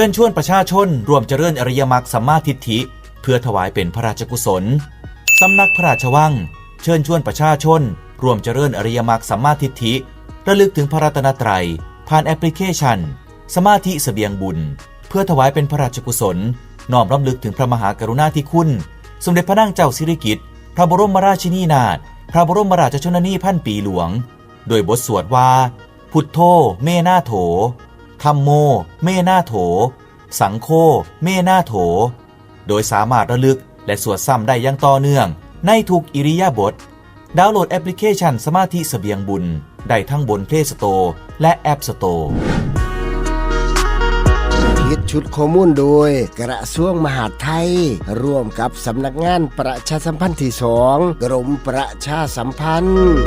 ชิญชวนประชาชนรวมเจริญอริยมรรคสัมมาทิฏฐิ เพื่อถวายเป็นพระราชกุศล สำนักพระราชวัง เชิญชวนประชาชน รวมเจริญอริยมรรคสัมมาทิฏฐิ ระลึกถึงพระรัตนตรัย ผ่านแอปพลิเคชัน สมาธิสเสบียงบุญ เพื่อถวายเป็นพระราชกุศล น้อมรำลึกถึงพระมหากรุณาธิคุณ สมเด็จพระนางเจ้าสิริกิติ์พระบรมราชินีนาถพระบรมราชชนนีพันปีหลวง โดยบทสวดว่า พุทโธเมนาโถ ธัมโม เมนาโถ สังโฆเมนาโถ โดยสามารถระลึกและสวดซ้ำได้อย่างต่อเนื่อง ในทุกอิริยาบถดาวน์โหลดแอปพลิเคชันสมาธิเสบียงบุญ ได้ทั้งบน Play Store และ App Store คิดชุดข้อมูลโดย กระทรวงมหาดไทย ร่วมกับสำนักงานประชาสัมพันธ์ที่สองกรมประชาสัมพันธ์